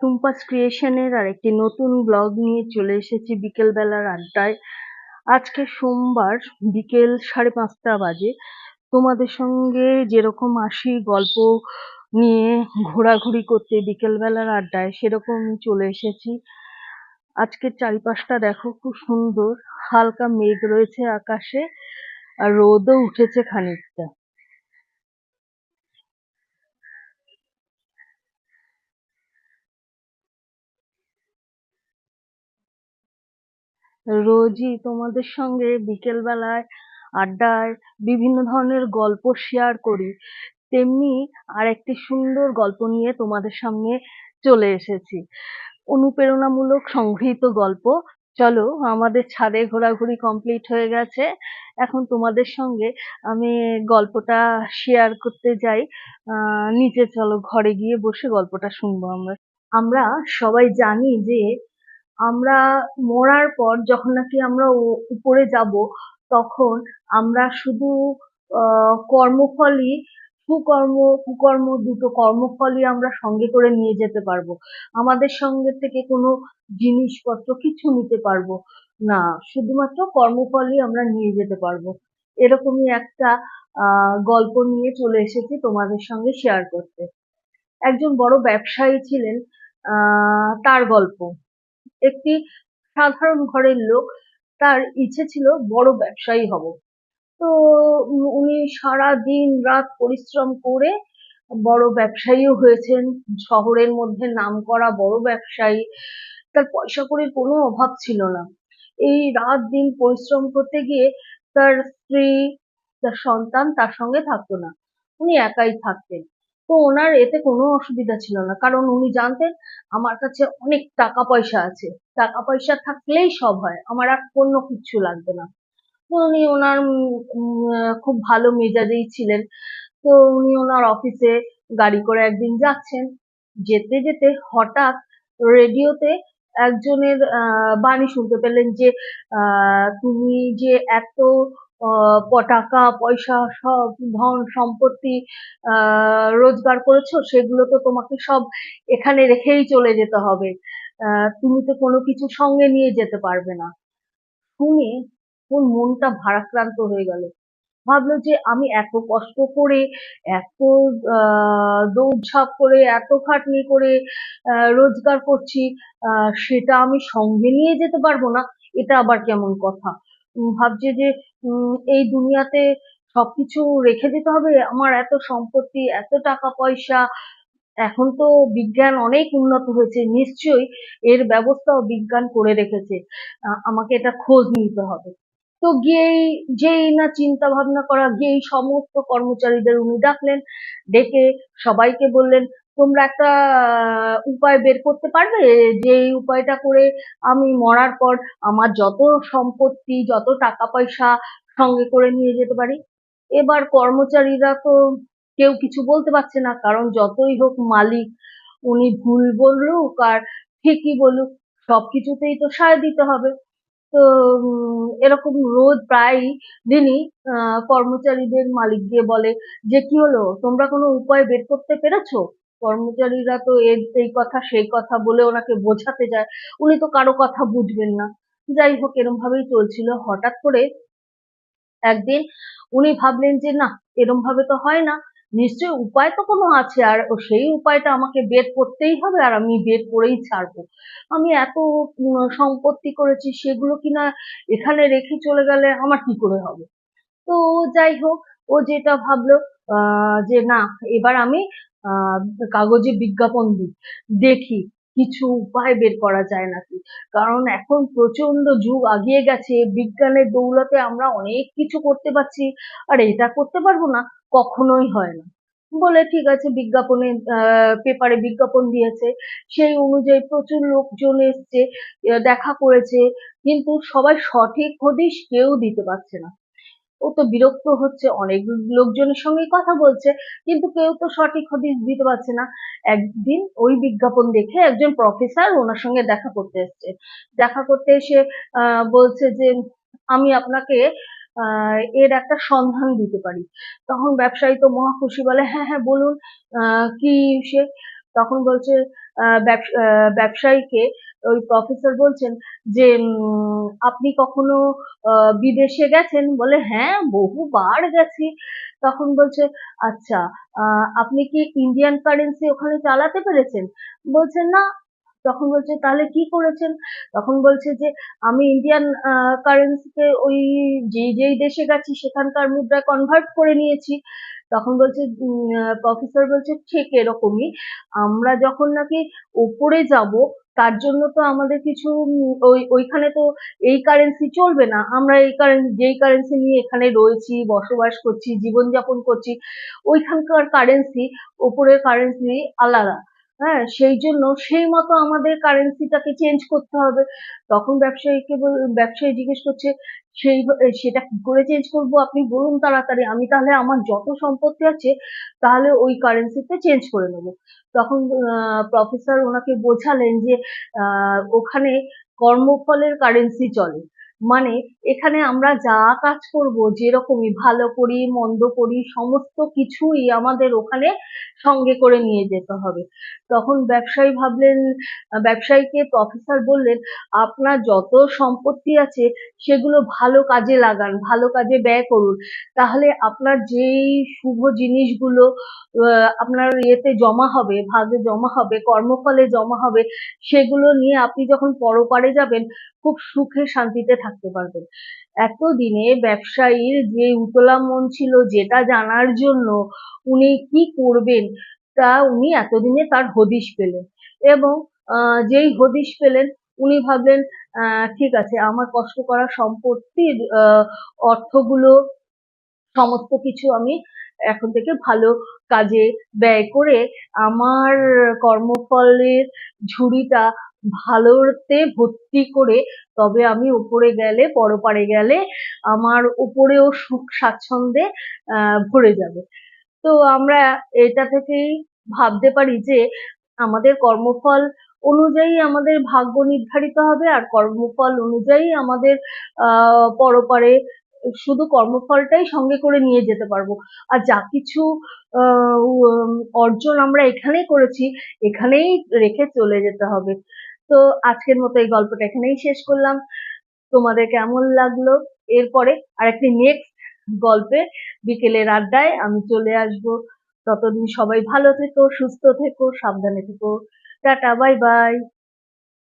টুম্পাস ক্রিয়েশনের আর একটি নতুন ব্লগ নিয়ে চলে এসেছি বিকেলবেলার আড্ডায়। আজকে সোমবার বিকেল সাড়ে পাঁচটা বাজে। তোমাদের সঙ্গে যেরকম আসি, গল্প নিয়ে ঘোরাঘুরি করতে বিকেলবেলার আড্ডায় সেরকম চলে এসেছি। আজকের চারিপাশটা দেখো খুব সুন্দর। হালকা মেঘ রয়েছে আকাশে, আর রোদও উঠেছে খানিকটা। রোজই তোমাদের সঙ্গে বিকেল বেলায় আড্ডায় বিভিন্ন ধরনের গল্প শেয়ার করি। তেমনি আর একটি সুন্দর গল্প নিয়ে তোমাদের সামনে চলে এসেছি। অনুপ্রেরণামূলক সংগৃহীত গল্প। চলো, আমাদের ছাদে ঘোরাঘুরি কমপ্লিট হয়ে গেছে। এখন তোমাদের সঙ্গে আমি গল্পটা শেয়ার করতে যাই। নিচে চলো, ঘরে গিয়ে বসে গল্পটা শুনব আমরা। আমরা সবাই জানি যে আমরা মরার পর যখন নাকি আমরা উপরে যাব, তখন আমরা শুধু কর্মফলই, সুকর্ম, কুকর্ম দুটো কর্মফলই আমরা সঙ্গে করে নিয়ে যেতে পারব। আমাদের সঙ্গে থেকে কোনো জিনিসপত্র কিছু নিতে পারব না, শুধুমাত্র কর্মফলই আমরা নিয়ে যেতে পারব। এরকমই একটা গল্প নিয়ে চলে এসেছি তোমাদের সঙ্গে শেয়ার করতে। একজন বড় ব্যবসায়ী ছিলেন তার গল্প। একটি সাধারণ ঘরের লোক, তার ইচ্ছে ছিল বড় ব্যবসায়ী হব। তো উনি সারা দিন রাত পরিশ্রম করে বড় ব্যবসায়ীও হয়েছেন। শহরের মধ্যে নাম করা বড় ব্যবসায়ী, তার পয়সা কড়ির কোনো অভাব ছিল না। এই রাত দিন পরিশ্রম করতে গিয়ে তার স্ত্রী, তার সন্তান তার সঙ্গে থাকতো না। উনি একাই থাকতেন। তো ওনার এতে কোনো অসুবিধা ছিল না। কারণ উনি জানতেন আমার কাছে অনেক টাকা পয়সা আছে। টাকা পয়সা থাকলেই সব হয়, আমার আর কোনো কিচ্ছু লাগবে না। তো উনি ওনার খুব ভালো মেজাজেই ছিলেন। তো উনি ওনার অফিসে গাড়ি করে একদিন যাচ্ছেন। যেতে যেতে হঠাৎ রেডিওতে একজনের বাণী শুনতে পেলেন যে তুমি যে এত টাকা পয়সা, সব ধন সম্পত্তি রোজগার করেছ, সেগুলো তো তোমাকে সব এখানে রেখেই চলে যেতে হবে। তুমি তো কোনো কিছু সঙ্গে নিয়ে যেতে পারবে না। শুনে ওর মনটা ভারাক্রান্ত হয়ে গেল। ভাবলো যে আমি এত কষ্ট করে, এত দৌড়ঝাঁপ করে, এত খাটনি করে রোজগার করছি সেটা আমি সঙ্গে নিয়ে যেতে পারব না, এটা আবার কেমন কথা? ভাবছে যে এই দুনিয়াতে সবকিছু রেখে দিতে হবে। আমার এত সম্পত্তি, এত টাকা পয়সা। এখন তো বিজ্ঞান অনেক উন্নত হয়েছে, নিশ্চয়ই এর ব্যবস্থাও বিজ্ঞান করে রেখেছে। আমাকে এটা খোঁজ নিতে হবে। তো গিয়েই, যেই না চিন্তা ভাবনা করা, গিয়েই সমস্ত কর্মচারীদের উনি ডাকলেন, ডেকে সবাইকে বললেন তোমরা একটা উপায় বের করতে পারবে? যে এই উপায়টা করে আমি মরার পর আমার যত সম্পত্তি, যত টাকা পয়সা সঙ্গে করে নিয়ে যেতে পারি। এবার কর্মচারীরা তো কেউ কিছু বলতে পারছে না, কারণ যতই হোক মালিক, উনি ভুল বলুক আর ঠিকই বলুক, সবকিছুতেই তো সায় দিতে হবে। তো এরকম রোজ প্রায় দিনই কর্মচারীদের মালিক গিয়ে বলে যে, কি হলো? তোমরা কোনো উপায় বের করতে পেরেছ? কর্মচারীরা তো এই কথা সেই কথা বলে ওনাকে বোঝাতে যায়। উনি তো কারও কথা বুঝবেন না। যাই হোক, এরম ভাবেই চলছিল। হঠাৎ করে একদিন উনি ভাবলেন যে, না, এরম ভাবে তো হয় না। নিশ্চয়ই উপায় তো কোনো আছে। আর সেই উপায়টা আমাকে বের করতেই হবে আর আমি বের করেই ছাড়বো। আমি এত সম্পত্তি করেছি, সেগুলো কিনা এখানে রেখে চলে গেলে আমার কি করে হবে? তো যাই হোক, ও যেটা ভাবলো যে, না, এবার আমি কাগজে বিজ্ঞাপন দিই। দেখি কিছু উপায় বের করা যায় নাকি? কারণ এখন প্রচণ্ড যুগ আগিয়ে গেছে, বিজ্ঞানের দৌলতে আমরা অনেক কিছু করতে পারছি, আর এটা করতে পারব না, কখনোই হয় না। বলে ঠিক আছে, বিজ্ঞাপনে পেপারে বিজ্ঞাপন দিয়েছে, সেই অনুযায়ী প্রচুর লোকজন এসছে, দেখা করেছে, কিন্তু সবাই সঠিক হদিশ কেউ দিতে পারছে না। ও তো বিরক্ত হচ্ছে, অনেক লোকজনের সঙ্গে কথা বলছে, কিন্তু কেউ তো সঠিক হদিশ দিতে পারছে না। একদিন ওই বিজ্ঞাপন দেখে একজন প্রফেসর ওনার সঙ্গে দেখা করতে এসছে। দেখা করতে এসে বলছে যে, আমি আপনাকে এর একটা সন্ধান দিতে পারি। তখন ব্যবসায়ী তো মহা খুশি বলে হ্যাঁ হ্যাঁ বলুন কি সে? তখন বলছে ব্যবসায়ীকে ওই প্রফেসর বলছেন যে আপনি কখনো বিদেশে গেছেন? বলে হ্যাঁ বহুবার গেছি। তখন বলছে আচ্ছা আপনি কি ইন্ডিয়ান কারেন্সি ওখানে চালাতে পেরেছেন? বলছেন, না। তখন বলছে, তাহলে কি করেছেন? তখন বলছে যে, আমি ইন্ডিয়ান কারেন্সিতে ওই যে যেই দেশে গেছি, সেখানকার মুদ্রায় কনভার্ট করে নিয়েছি। তখন বলছে প্রফেসর বলছে, ঠিক এরকমই। আমরা যখন নাকি ওপরে যাব তার জন্য তো আমাদের কিছু ওই, ওইখানে তো এই কারেন্সি চলবে না। আমরা এই কারেন্সি যেই কারেন্সি নিয়ে এখানে রয়েছি, বসবাস করছি, জীবনযাপন করছি, ওইখানকার কারেন্সি ওপরের কারেন্সি আলাদা। হ্যাঁ সেই জন্য সেই মতো আমাদের কারেন্সিটাকে চেঞ্জ করতে হবে। তখন ব্যবসায়ীকে ব্যবসায়ী জিজ্ঞেস করছে, সেই, সেটা কি করে চেঞ্জ করব? আপনি বলুন তাড়াতাড়ি। আমি তাহলে আমার যত সম্পত্তি আছে, তাহলে ওই কারেন্সিতে চেঞ্জ করে নেব। তখন প্রফেসর ওনাকে বোঝালেন যে ওখানে কর্মফলের কারেন্সি চলে। মানে এখানে আমরা যা কাজ করব, যেরকমই ভালো করি, মন্দ করি, সমস্ত কিছুই আমাদের ওখানে সঙ্গে করে নিয়ে যেতে হবে। তখন ব্যবসায়ী ভাবলেন, ব্যবসায়ীকে প্রফেসর বললেন, আপনার যত সম্পত্তি আছে সেগুলো ভালো কাজে লাগান, ভালো কাজে ব্যয় করুন। তাহলে আপনার যেই শুভ জিনিসগুলো আপনার ইয়েতে জমা হবে, ভাগে জমা হবে, কর্মফলে জমা হবে, সেগুলো নিয়ে আপনি যখন পরপারে যাবেন, খুব সুখে শান্তিতে থাকতে পারবেন। এতদিনে ব্যবসায়ীর যে উতলা মন ছিল, যেটা জানার জন্য উনি কি করবেন, তা উনি এতদিনে তার হদিশ পেলেন। এবং যেই হদিশ পেলেন উনি ভাবলেন ঠিক আছে, আমার কষ্ট করা সম্পত্তির অর্থগুলো, সমস্ত কিছু আমি এখন থেকে ভালো কাজে ব্যয় করে আমার কর্মফলের ঝুড়িটা ভালোতে ভর্তি করে, তবে আমি উপরে গেলে, পরপারে গেলে আমার উপরেও সুখ স্বাচ্ছন্দ্যে ভরে যাবে। তো আমরা এটা থেকেই ভাবতে পারি যে আমাদের কর্মফল অনুযায়ী আমাদের ভাগ্য নির্ধারিত হবে আর কর্মফল অনুযায়ী আমাদের পরপারে শুধু কর্মফলটাই সঙ্গে করে নিয়ে যেতে পারব। আর যা কিছু অর্জন আমরা এখানেই করেছি, এখানেই রেখে চলে যেতে হবে। তো আজকের মতো এই গল্পটা এখানেই শেষ করলাম। তোমাদের কেমন লাগল? এরপরে আর একটি নেক্সট গল্পে বিকেলের আড্ডায় আমি চলে আসব। ততদিন সবাই ভালো থেকো, সুস্থ থেকো, সাবধানে থেকো। Tata bye bye